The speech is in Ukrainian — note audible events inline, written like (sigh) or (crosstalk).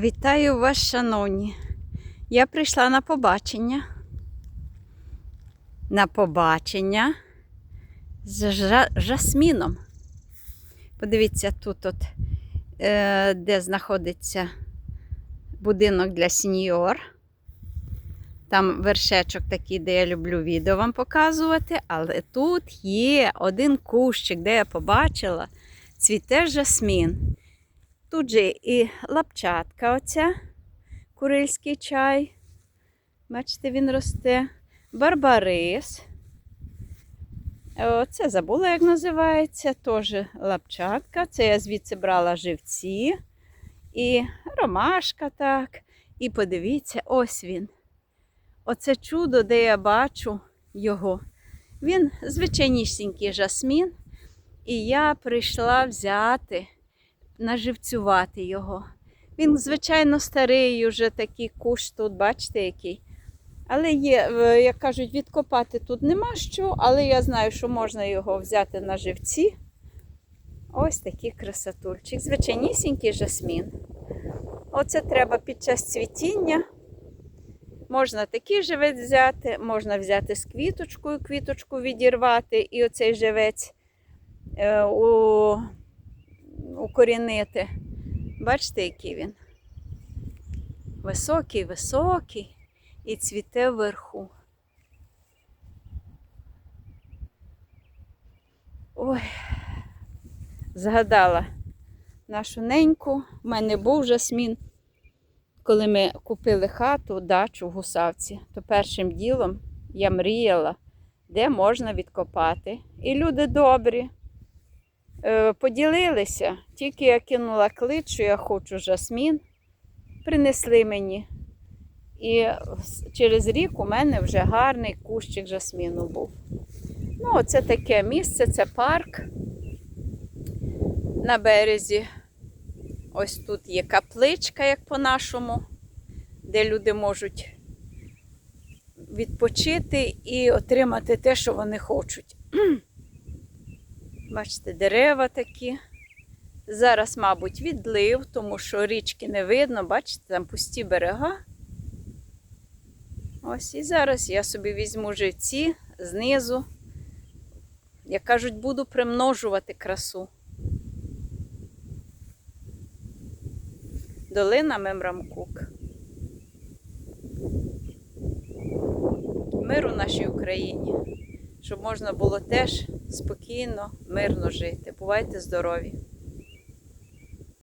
Вітаю вас, шановні. Я прийшла на побачення. На побачення з жа- жасміном. Подивіться, тут, от, е, де знаходиться будинок для сеньор. Там вершечок такий, де я люблю відео вам показувати. Але тут є один кущик, де я побачила, цвіте жасмін. Тут же і лапчатка оця, курильський чай. Бачите, він росте. Барбарис. Оце забула, як називається. Теж лапчатка. Це я звідси брала живці. І ромашка так. І подивіться, ось він. Оце чудо, де я бачу його. Він звичайнісінький жасмін. І я прийшла взяти наживцювати його. Він, звичайно, старий, уже такий кущ тут, бачите, який. Але є, як кажуть, відкопати тут нема що, але я знаю, що можна його взяти на живці. Ось такий красотульчик. Звичайнісінький жасмін. Оце треба під час цвітіння. Можна такий живець взяти, можна взяти з квіточкою, квіточку відірвати, і оцей живець е, у укорінити. Бачите, який він? Високий, високий і цвіте вверху. Ой, згадала нашу неньку. У мене був жасмін. Коли ми купили хату, дачу в Гусавці, то першим ділом я мріяла, де можна відкопати. І люди добрі поділилися. Тільки я кинула клич, що я хочу жасмін, принесли мені. І через рік у мене вже гарний кущик жасміну був. Ну, оце таке місце, це парк на березі. Ось тут є капличка, як по-нашому, де люди можуть відпочити і отримати те, що вони хочуть. (clears throat) Бачите, дерева такі. Зараз, мабуть, відлив, тому що річки не видно, бачите, там пусті берега. Ось і зараз я собі візьму живці знизу. Як кажуть, буду примножувати красу. Долина Мемрамкук. Миру нашій Україні щоб можна було теж спокійно, мирно жити. Бувайте здорові!